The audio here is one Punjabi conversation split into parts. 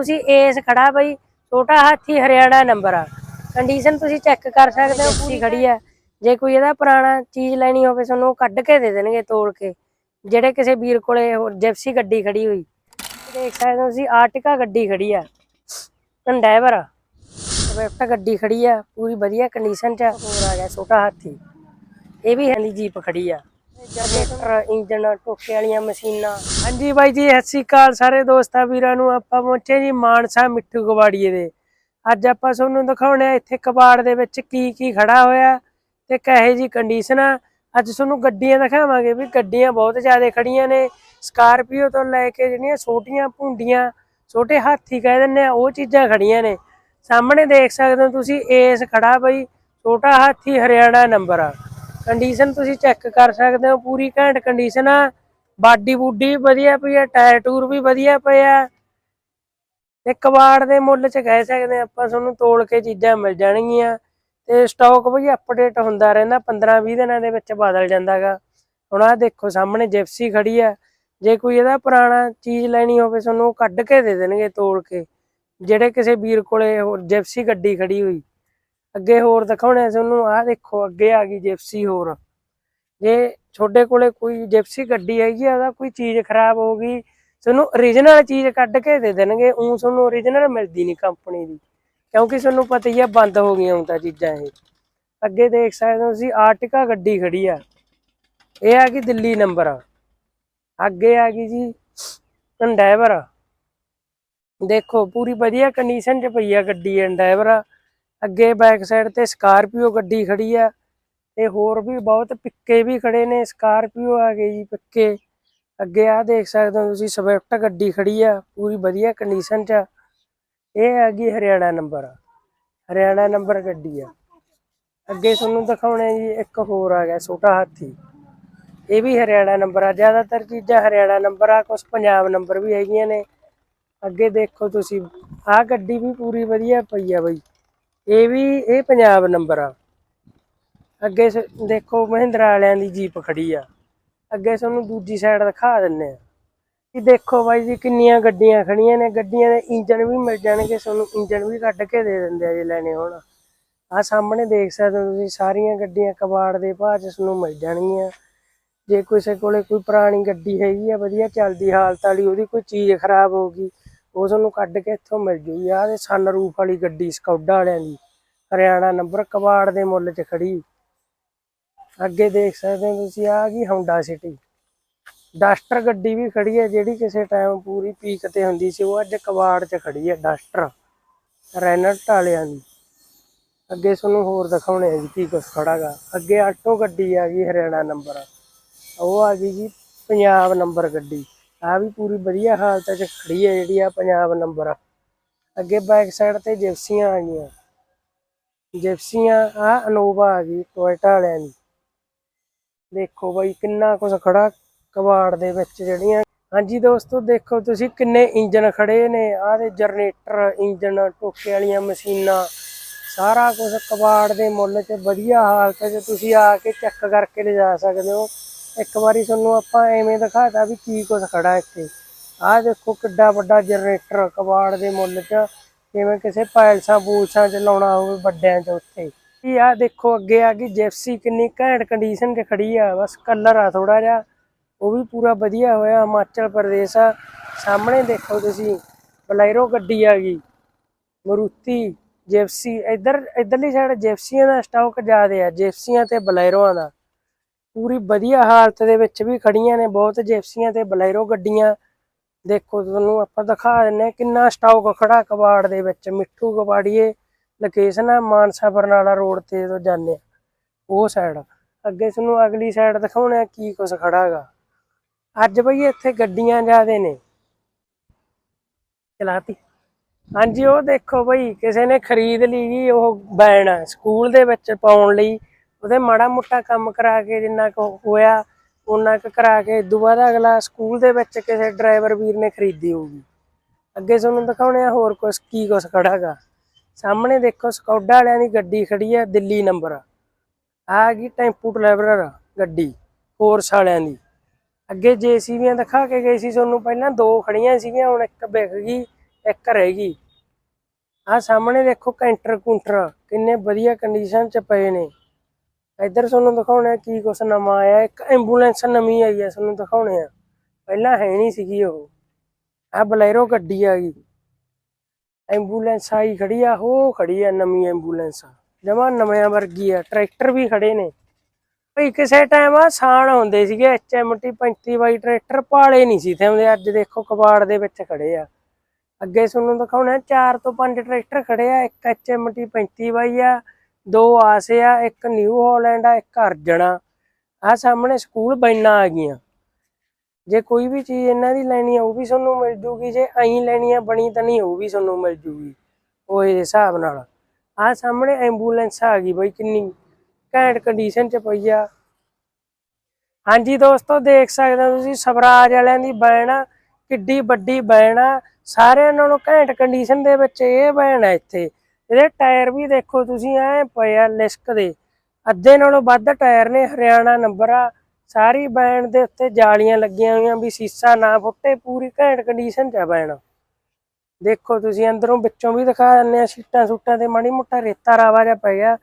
ਤੁਸੀਂ ਏਸ ਖੜਾ ਬਈ, ਛੋਟਾ ਹਾਥੀ ਹਰਿਆਣਾ ਨੰਬਰ ਆ। ਕੰਡੀਸ਼ਨ ਤੁਸੀਂ ਚੈੱਕ ਕਰ ਸਕਦੇ ਹੋ ਪੂਰੀ ਖੜੀ ਆ। ਜੇ ਕੋਈ ਇਹਦਾ ਪੁਰਾਣਾ ਚੀਜ਼ ਲੈਣੀ ਹੋਵੇ, ਤੁਹਾਨੂੰ ਕੱਢ ਕੇ ਦੇ ਦੇਣਗੇ ਤੋੜ ਕੇ। ਜਿਹੜੇ ਕਿਸੇ ਵੀਰ ਕੋਲੇ ਹੋਰ ਜਿਪਸੀ ਗੱਡੀ ਖੜੀ ਹੋਈ। ਦੇਖ ਸਕਦੇ ਹੋ ਤੁਸੀਂ, ਆਰਟਿਕਾ ਗੱਡੀ ਖੜੀ ਆ। ਕੰਡੈਵਰ ਸਵਿਫਟ ਗੱਡੀ ਖੜੀ ਆ, ਪੂਰੀ ਵਧੀਆ ਕੰਡੀਸ਼ਨ ਚ ਆ। ਹੋਰ ਆ ਗਿਆ ਛੋਟਾ ਹਾਥੀ। ਇਹ ਵੀ ਹੈਲੀ ਜੀਪ ਖੜੀ ਆ। ਜਨਰੇਟਰ, ਇੰਜਨ, ਟੋਕੇ ਵਾਲੀਆਂ ਮਸ਼ੀਨਾਂ। ਹਾਂਜੀ ਬਾਈ ਜੀ, ਸਤਿ ਸ਼੍ਰੀ ਅਕਾਲ ਸਾਰੇ ਦੋਸਤਾਂ ਵੀਰਾਂ ਨੂੰ। ਆਪਾਂ ਪਹੁੰਚੇ ਜੀ ਮਾਨਸਾ ਮਿੱਠੂ ਕਬਾੜੀਏ ਦੇ। ਅੱਜ ਆਪਾਂ ਤੁਹਾਨੂੰ ਦਿਖਾਉਣੇ ਆ ਇੱਥੇ ਕਬਾੜ ਦੇ ਵਿੱਚ ਕੀ ਕੀ ਖੜਾ ਹੋਇਆ ਤੇ ਕਹੇ ਜੀ ਕੰਡੀਸ਼ਨ ਆ। ਅੱਜ ਤੁਹਾਨੂੰ ਗੱਡੀਆਂ ਦਿਖਾਵਾਂਗੇ ਵੀ ਗੱਡੀਆਂ ਬਹੁਤ ਜ਼ਿਆਦਾ ਖੜੀਆਂ ਨੇ। ਸਕਾਰਪੀਓ ਤੋਂ ਲੈ ਕੇ ਜਿਹੜੀਆਂ ਛੋਟੀਆਂ ਭੁੰਡੀਆਂ, ਛੋਟੇ ਹਾਥੀ ਕਹਿ ਦਿੰਦੇ ਆ, ਉਹ ਚੀਜ਼ਾਂ ਖੜੀਆਂ ਨੇ। ਸਾਹਮਣੇ ਦੇਖ ਸਕਦੇ ਹੋ ਤੁਸੀਂ ਏਸ ਖੜਾ ਬਈ ਛੋਟਾ ਹਾਥੀ ਹਰਿਆਣਾ ਨੰਬਰ ਆ। ਕੰਡੀਸ਼ਨ ਤੁਸੀਂ ਚੈੱਕ ਕਰ ਸਕਦੇ ਹੋ, ਪੂਰੀ ਘੈਂਟ ਕੰਡੀਸ਼ਨ ਆ। ਬਾਡੀ ਬੂਡੀ ਵਧੀਆ ਪਈ ਆ ਟਾਇਰ ਟੂਰ ਵੀ ਵਧੀਆ ਪਏ ਆ। ਤੇ ਕਬਾੜ ਦੇ ਮੁੱਲ ਚ ਕਹਿ ਸਕਦੇ ਆਪਾਂ, ਤੁਹਾਨੂੰ ਤੋਲ ਕੇ ਚੀਜ਼ਾਂ ਮਿਲ ਜਾਣਗੀਆਂ। ਤੇ ਸਟਾਕ ਵੀ ਅਪਡੇਟ ਹੁੰਦਾ ਰਹਿੰਦਾ 15-20 ਦਿਨਾਂ ਦੇ ਵਿੱਚ ਬਦਲ ਜਾਂਦਾਗਾ ਹੁਣ ਆਹ ਦੇਖੋ, ਸਾਹਮਣੇ ਜਿਪਸੀ ਖੜੀ ਆ। ਜੇ ਕੋਈ ਇਹਦਾ ਪੁਰਾਣਾ ਚੀਜ਼ ਲੈਣੀ ਹੋਵੇ, ਤੁਹਾਨੂੰ ਉਹ ਕੱਢ ਕੇ ਦੇ ਦੇਣਗੇ ਤੋਲ ਕੇ। ਜਿਹੜੇ ਕਿਸੇ ਵੀਰ ਕੋਲੇ ਹੋਰ ਜਿਪਸੀ ਗੱਡੀ ਖੜੀ ਹੋਈ ਅੱਗੇ ਹੋਰ ਦਿਖਾਉਣੇ ਆ ਤੁਹਾਨੂੰ ਆਹ ਦੇਖੋ, ਅੱਗੇ ਆ ਗਈ ਜਿਪਸੀ ਹੋਰ। ਜੇ ਤੁਹਾਡੇ ਕੋਲੇ ਕੋਈ ਜਿਪਸੀ ਗੱਡੀ ਹੈਗੀ ਆ, ਉਹਦਾ ਕੋਈ ਚੀਜ਼ ਖਰਾਬ ਹੋ ਗਈ, ਤੁਹਾਨੂੰ origignal ਚੀਜ਼ ਕੱਢ ਕੇ ਦੇ ਦੇਣਗੇ ਉਹ ਤੁਹਾਨੂੰ origignal ਮਿਲਦੀ ਨਹੀਂ ਕੰਪਨੀ ਦੀ। ਕਿਉਂਕਿ ਤੁਹਾਨੂੰ ਪਤਾ ਹੀ ਆ, ਬੰਦ ਹੋ ਗਈਆਂ ਹੁਣ ਤਾਂ ਚੀਜ਼ਾਂ ਇਹ। ਅੱਗੇ ਦੇਖ ਸਕਦੇ ਹੋ ਤੁਸੀਂ, ਆਰਟਿਕਾ ਗੱਡੀ ਖੜੀ ਆ। ਇਹ ਆ ਗਈ ਦਿੱਲੀ ਨੰਬਰ। ਅੱਗੇ ਆ ਗਈ ਜੀ ਕੰਡੈਵਰ ਦੇਖੋ, ਪੂਰੀ ਵਧੀਆ ਕੰਡੀਸ਼ਨ 'ਚ ਪਈ ਆ ਗੱਡੀ ਐਂਡੈਵਰ ਅੱਗੇ ਬੈਕ ਸਾਈਡ ਤੇ ਸਕਾਰਪੀਓ ਗੱਡੀ ਖੜੀ ਆ ਤੇ ਹੋਰ ਵੀ ਬਹੁਤ ਪਿੱਕੇ ਵੀ ਖੜੇ ਨੇ ਸਕਾਰਪੀਓ ਆ ਗਏ ਜੀ ਪਿੱਕੇ। ਅੱਗੇ ਆ ਦੇਖ ਸਕਦੇ ਹੋ ਤੁਸੀਂ ਸਵਿਫਟ ਗੱਡੀ ਖੜੀ ਆ, ਪੂਰੀ ਵਧੀਆ ਕੰਡੀਸ਼ਨ 'ਚ ਆ। ਇਹ ਹੈਗੀ ਹਰਿਆਣਾ ਨੰਬਰ ਹਰਿਆਣਾ ਨੰਬਰ ਗੱਡੀ ਆ। ਅੱਗੇ ਤੁਹਾਨੂੰ ਦਿਖਾਉਣੇ ਜੀ, ਇੱਕ ਹੋਰ ਆ ਗਿਆ ਛੋਟਾ ਹਾਥੀ। ਇਹ ਵੀ ਹਰਿਆਣਾ ਨੰਬਰ ਆ। ਜ਼ਿਆਦਾਤਰ ਚੀਜ਼ਾਂ ਹਰਿਆਣਾ ਨੰਬਰ ਆ ਕੁਝ ਪੰਜਾਬ ਨੰਬਰ ਵੀ ਹੈਗੀਆਂ ਨੇ। ਅੱਗੇ ਦੇਖੋ ਤੁਸੀਂ, ਆਹ ਗੱਡੀ ਵੀ ਪੂਰੀ ਵਧੀਆ ਪਈ ਆ ਬਈ। ਇਹ ਵੀ, ਇਹ ਪੰਜਾਬ ਨੰਬਰ ਆ। ਅੱਗੇ ਸ- ਦੇਖੋ ਮਹਿੰਦਰਾ ਵਾਲਿਆਂ ਦੀ ਜੀਪ ਖੜੀ ਆ। ਅੱਗੇ ਤੁਹਾਨੂੰ ਦੂਜੀ ਸਾਈਡ ਦਿਖਾ ਦਿੰਨੇ ਆ। ਇਹ ਦੇਖੋ ਬਾਈ ਜੀ, ਕਿੰਨੀਆਂ ਗੱਡੀਆਂ ਖੜੀਆਂ ਨੇ। ਗੱਡੀਆਂ ਦੇ ਇੰਜਨ ਵੀ ਮਿਲ ਜਾਣਗੇ, ਤੁਹਾਨੂੰ ਇੰਜਨ ਵੀ ਕੱਢ ਕੇ ਦੇ ਦਿੰਦੇ ਆ ਜੇ ਲੈਣੇ ਹੋਣ। ਆਹ ਸਾਹਮਣੇ ਦੇਖ ਸਕਦੇ ਹੋ ਤੁਸੀਂ, ਸਾਰੀਆਂ ਗੱਡੀਆਂ ਕਬਾੜ ਦੇ ਭਾਅ 'ਚ ਤੁਹਾਨੂੰ ਮਿਲ ਜਾਣਗੀਆਂ। ਜੇ ਕਿਸੇ ਕੋਲੇ ਕੋਈ ਪੁਰਾਣੀ ਗੱਡੀ ਹੈਗੀ ਆ, ਵਧੀਆ ਚੱਲਦੀ, ਹਾਲਤ ਵਾਲੀ, ਉਹਦੀ ਕੋਈ ਚੀਜ਼ ਖਰਾਬ ਹੋ ਗਈ ਉਹ ਤੁਹਾਨੂੰ ਕੱਢ ਕੇ ਇੱਥੋਂ ਮਿਲ ਜੂਗੀ ਆਹ ਦੇ ਸਨਰੂਫ ਵਾਲੀ ਗੱਡੀ, ਸਕੌਡਾ ਵਾਲਿਆਂ ਦੀ। ਹਰਿਆਣਾ ਨੰਬਰ ਕਬਾੜ ਦੇ ਮੁੱਲ 'ਚ ਖੜੀ। ਅੱਗੇ ਦੇਖ ਸਕਦੇ ਹੋ ਤੁਸੀਂ ਆ ਗਈ ਹੋਂਡਾ ਸਿਟੀ ਡਸਟਰ ਗੱਡੀ ਵੀ ਖੜੀ ਹੈ, ਜਿਹੜੀ ਕਿਸੇ ਟਾਈਮ ਪੂਰੀ ਪੀਕ ਤੇ ਹੁੰਦੀ ਸੀ, ਉਹ ਅੱਜ ਕਬਾੜ 'ਚ ਖੜੀ ਹੈ ਡਸਟਰ ਰੈਨਲਟ ਵਾਲਿਆਂ ਦੀ। ਅੱਗੇ ਤੁਹਾਨੂੰ ਹੋਰ ਦਿਖਾਉਣੇ ਆ ਜੀ ਕੀ ਕੁਛ ਖੜਾਗਾ ਅੱਗੇ ਆਟੋ ਗੱਡੀ ਆ ਗਈ ਹਰਿਆਣਾ ਨੰਬਰ। ਉਹ ਆ ਗਈ ਜੀ, ਪੰਜਾਬ ਨੰਬਰ ਗੱਡੀ। ਆ ਵੀ ਪੂਰੀ ਵਧੀਆ ਹਾਲਤ 'ਚ ਖੜੀ ਹੈ ਜਿਹੜੀ ਆ ਪੰਜਾਬ ਨੰਬਰ ਅੱਗੇ ਬੈਕ ਸਾਈਡ ਤੇ ਜਿਪਸੀਆਂ ਆ ਗਈਆਂ। ਜਿਪਸੀਆਂ ਆ ਅਨੋਵਾ ਆ ਗਈ ਟੋਇਟਾ ਵਾਲਿਆਂ ਦੀ। ਦੇਖੋ ਬਾਈ ਕਿੰਨਾ ਕੁਛ ਖੜਾ ਕਬਾੜ ਦੇ ਵਿੱਚ ਜਿਹੜੀਆਂ ਹਾਂਜੀ ਦੋਸਤੋ, ਦੇਖੋ ਤੁਸੀਂ ਕਿੰਨੇ ਇੰਜਨ ਖੜੇ ਨੇ। ਆਹ ਦੇ ਜਨਰੇਟਰ ਇੰਜਨ ਟੋਕੇ ਵਾਲੀਆਂ ਮਸ਼ੀਨਾਂ, ਸਾਰਾ ਕੁਝ ਕਬਾੜ ਦੇ ਮੁੱਲ 'ਚ ਵਧੀਆ ਹਾਲਤ 'ਚ ਤੁਸੀਂ ਆ ਕੇ ਚੈੱਕ ਕਰਕੇ ਲਿਜਾ ਸਕਦੇ ਹੋ। ਇੱਕ ਵਾਰੀ ਤੁਹਾਨੂੰ ਆਪਾਂ ਐਵੇਂ ਦਿਖਾਤਾ ਵੀ ਕੀ ਕੁਝ ਖੜਾ ਇੱਥੇ। ਆਹ ਦੇਖੋ ਕਿੱਡਾ ਵੱਡਾ ਜਨਰੇਟਰ ਕਬਾੜ ਦੇ ਮੁੱਲ 'ਚ ਜਿਵੇਂ ਕਿਸੇ ਪੈਲਸਾਂ ਬੂਲਸਾਂ 'ਚ ਲਾਉਣਾ ਹੋਵੇ ਵੱਡਿਆਂ 'ਚ ਉੱਥੇ। ਇਹ ਆ ਦੇਖੋ ਅੱਗੇ ਆ ਗਈ ਜਿਪਸੀ ਕਿੰਨੀ ਘੈਂਟ ਕੰਡੀਸ਼ਨ 'ਚ ਖੜੀ ਆ। ਬਸ ਕਲਰ ਆ ਥੋੜਾ ਜਿਹਾ, ਉਹ ਵੀ ਪੂਰਾ ਵਧੀਆ ਹੋਇਆ। ਹਿਮਾਚਲ ਪ੍ਰਦੇਸ਼ ਆ। ਸਾਹਮਣੇ ਦੇਖੋ ਤੁਸੀਂ, ਬਲੈਰੋ ਗੱਡੀ ਆ ਗਈ। ਮਰੂਤੀ ਜਿਪਸੀ ਇੱਧਰ, ਇੱਧਰਲੀ ਸਾਈਡ ਜਿਪਸੀਆਂ ਦਾ ਸਟਾਕ ਜ਼ਿਆਦਾ ਆ। ਜਿਪਸੀਆਂ ਤੇ ਬਲੈਰੋਆਂ ਦਾ। ਪੂਰੀ ਵਧੀਆ ਹਾਲਤ ਦੇ ਵਿੱਚ ਵੀ ਖੜੀਆਂ ਨੇ, ਬਹੁਤ ਜੇਪਸੀਆਂ ਤੇ ਬਲੈਰੋ ਗੱਡੀਆਂ। ਦੇਖੋ ਤੁਹਾਨੂੰ ਆਪਾਂ ਦਿਖਾ ਦਿੰਨੇ ਆ ਕਿੰਨਾ ਸਟਾਕ ਖੜਾ ਕਬਾੜ ਦੇ ਵਿੱਚ, ਮਿੱਠੂ ਕਬਾੜੀਏ ਲੋਕੇਸ਼ਨ ਆ ਮਾਨਸਾ ਬਰਨਾਲਾ ਰੋਡ ਤੇ ਤੋਂ ਜਾਂਦੇ ਆ ਉਹ ਸਾਈਡ ਅੱਗੇ ਤੁਹਾਨੂੰ ਅਗਲੀ ਸਾਈਡ ਦਿਖਾਉਣਾ ਆ ਕੀ ਕੁਛ ਖੜਾਗਾ ਅੱਜ ਬਈ ਇੱਥੇ ਗੱਡੀਆਂ ਜ਼ਿਆਦੇ ਨੇ। ਚਲਾਤੀ। ਹਾਂਜੀ, ਉਹ ਦੇਖੋ ਬਈ ਕਿਸੇ ਨੇ ਖਰੀਦ ਲਈ ਜੀ ਉਹ ਬੈਨ ਸਕੂਲ ਦੇ ਵਿੱਚ ਪਾਉਣ ਲਈ ਉਹਦੇ ਮਾੜਾ ਮੋਟਾ ਕੰਮ ਕਰਾ ਕੇ ਜਿੰਨਾ ਕੁ ਹੋਇਆ ਉਹਨਾਂ ਕੁ ਕਰਾ ਕੇ ਇਦੋਂ ਬਾਅਦ ਅਗਲਾ ਸਕੂਲ ਦੇ ਵਿੱਚ ਕਿਸੇ ਡਰਾਈਵਰ ਵੀਰ ਨੇ ਖਰੀਦੀ ਹੋਊਗੀ। ਅੱਗੇ ਤੁਹਾਨੂੰ ਦਿਖਾਉਣੇ ਆ ਹੋਰ ਕੁਛ, ਕੀ ਕੁਛ ਖੜਾਗਾ ਸਾਹਮਣੇ ਦੇਖੋ ਸਕੌਡਾ ਵਾਲਿਆਂ ਦੀ ਗੱਡੀ ਖੜੀ ਆ, ਦਿੱਲੀ ਨੰਬਰ। ਆ ਗਈ ਟੈਂਪੂ ਟਰੈਵਲਰ ਗੱਡੀ, ਫੋਰਸ ਵਾਲਿਆਂ ਦੀ। ਅੱਗੇ ਜੇਸੀਬੀਆਂ ਦਿਖਾ ਕੇ ਗਈ ਸੀ, ਤੁਹਾਨੂੰ ਪਹਿਲਾਂ ਦੋ ਖੜੀਆਂ ਸੀਗੀਆਂ, ਹੁਣ ਇੱਕ ਵਿਕ ਗਈ, ਇੱਕ ਰਹਿ ਗਈ। ਆ ਸਾਹਮਣੇ ਦੇਖੋ ਕੈਂਟਰ ਕੁੰਟਰ ਕਿੰਨੇ ਵਧੀਆ ਕੰਡੀਸ਼ਨ ਚ ਪਏ ਨੇ। ਇੱਧਰ ਤੁਹਾਨੂੰ ਦਿਖਾਉਣਾ ਕੀ ਕੁਛ ਨਵਾਂ ਆਇਆ, ਇੱਕ ਐਂਬੂਲੈਂਸ ਨਵੀਂ ਆਈ ਹੈ ਤੁਹਾਨੂੰ ਦਿਖਾਉਣੇ ਆ। ਪਹਿਲਾਂ ਹੈ ਨਹੀਂ ਸੀਗੀ ਉਹ। ਆ ਬਲੈਰੋ ਗੱਡੀ ਆ ਗਈ। ਐਂਬੂਲੈਂਸ ਆਈ ਖੜੀ ਆ ਉਹ ਖੜੀ ਆ ਨਵੀਂ ਐਂਬੂਲੈਂਸ ਜਮਾ ਨਵਿਆਂ ਵਰਗੀ ਆ, ਟਰੈਕਟਰ ਵੀ ਖੜੇ ਨੇ। ਭਈ ਕਿਸੇ ਟਾਈਮ ਆ ਸਾਣ ਹੁੰਦੇ ਸੀਗੇ ਐਚਐਮਟੀ 35 ਬਾਈ ਟਰੈਕਟਰ ਪਾਲੇ ਨਹੀਂ ਸੀ ਤੇ ਹੁੰਦੇ ਅੱਜ ਦੇਖੋ ਕਬਾੜ ਦੇ ਵਿੱਚ ਖੜੇ ਆ। ਅੱਗੇ ਤੁਹਾਨੂੰ ਦਿਖਾਉਣਾ, ਚਾਰ ਤੋਂ ਪੰਜ ਟਰੈਕਟਰ ਖੜੇ ਆ, ਇੱਕ ਐਚਐਮਟੀ 35 ਬਾਈ ਆ ਦੋ ਆਸੇ ਆ, ਇੱਕ ਨਿਊ ਹਾਲੈਂਡ ਆ, ਇੱਕ ਅਰਜਣਾ ਆ। ਸਾਹਮਣੇ ਸਕੂਲ ਬੈਨਾਂ ਆ ਗਈਆਂ। ਜੇ ਕੋਈ ਵੀ ਚੀਜ਼ ਇਹਨਾਂ ਦੀ ਲੈਣੀ ਆ, ਉਹ ਵੀ ਤੁਹਾਨੂੰ ਮਿਲ ਜੂਗੀ। ਜੇ ਐਂ ਲੈਣੀ ਆ, ਬਣੀ ਤਾਂ ਨਹੀਂ, ਉਹ ਵੀ ਤੁਹਾਨੂੰ ਮਿਲ ਜੂਗੀ। ਉਹ ਇਸ ਹਿਸਾਬ ਨਾਲ। ਆ ਸਾਹਮਣੇ ਐਂਬੂਲੈਂਸ ਆ ਗਈ ਬਈ, ਕਿੰਨੀ ਘੈਂਟ ਕੰਡੀਸ਼ਨ ਚ ਪਈ ਆ। ਹਾਂਜੀ ਦੋਸਤੋ, ਦੇਖ ਸਕਦੇ ਹੋ ਤੁਸੀਂ, ਸਵਰਾਜ ਵਾਲਿਆਂ ਦੀ ਬੈਨ ਆ, ਕਿੱਡੀ ਵੱਡੀ ਬੈਨ ਆ। ਸਾਰਿਆਂ ਨਾਲੋਂ ਘੈਂਟ ਕੰਡੀਸ਼ਨ ਦੇ ਵਿੱਚ ਇਹ ਬੈਨ ਆ ਇੱਥੇ। ਇਹਦੇ ਟਾਇਰ ਵੀ ਦੇਖੋ ਤੁਸੀਂ, ਐ ਪਏ ਲਿਸਕ ਦੇ। ਅੱਧੇ ਨਾਲੋਂ ਵੱਧ ਟਾਇਰ ਨੇ, ਹਰਿਆਣਾ ਨੰਬਰ ਆ। ਸਾਰੀ ਬੈਨ ਦੇ ਉੱਤੇ ਜਾਲੀਆਂ ਲੱਗੀਆਂ ਹੋਈਆਂ ਵੀ ਸੀਸਾ ਨਾ ਫੁੱਟੇ, ਪੂਰੀ ਘੈਂਟ ਕੰਡੀਸ਼ਨ ਚ ਆ ਬੈਨ ਦੇਖੋ ਤੁਸੀਂ, ਅੰਦਰੋਂ ਵਿੱਚੋਂ ਵੀ ਦਿਖਾ ਦਿੰਦੇ ਆ, ਸੀਟਾਂ ਸੂਟਾਂ ਤੇ ਮਾੜੀ ਮੋਟਾ ਰੇਤਾ ਰਾਵਾ ਜਿਹਾ ਪੈ ਗਿਆ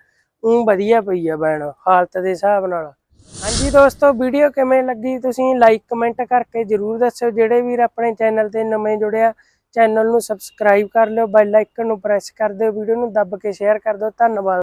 ਉਹ ਵਧੀਆ ਪਈ ਆ ਬੈਨ ਹਾਲਤ ਦੇ ਹਿਸਾਬ ਨਾਲ। ਹਾਂਜੀ ਦੋਸਤੋ, ਵੀਡੀਓ ਕਿਵੇਂ ਲੱਗੀ ਤੁਸੀਂ ਲਾਈਕ ਕਮੈਂਟ ਕਰਕੇ ਜਰੂਰ ਦੱਸਿਓ। ਜਿਹੜੇ ਵੀਰ ਆਪਣੇ ਚੈਨਲ ਤੇ ਨਵੇਂ ਜੁੜਿਆ ਚੈਨਲ ਨੂੰ ਸਬਸਕ੍ਰਾਈਬ ਕਰ ਲਿਓ, ਬੈਲ ਆਈਕਨ ਨੂੰ ਪ੍ਰੈਸ ਕਰ ਦਿਓ, ਵੀਡੀਓ ਨੂੰ ਦੱਬ ਕੇ ਸ਼ੇਅਰ ਕਰ ਦਿਓ, ਧੰਨਵਾਦ।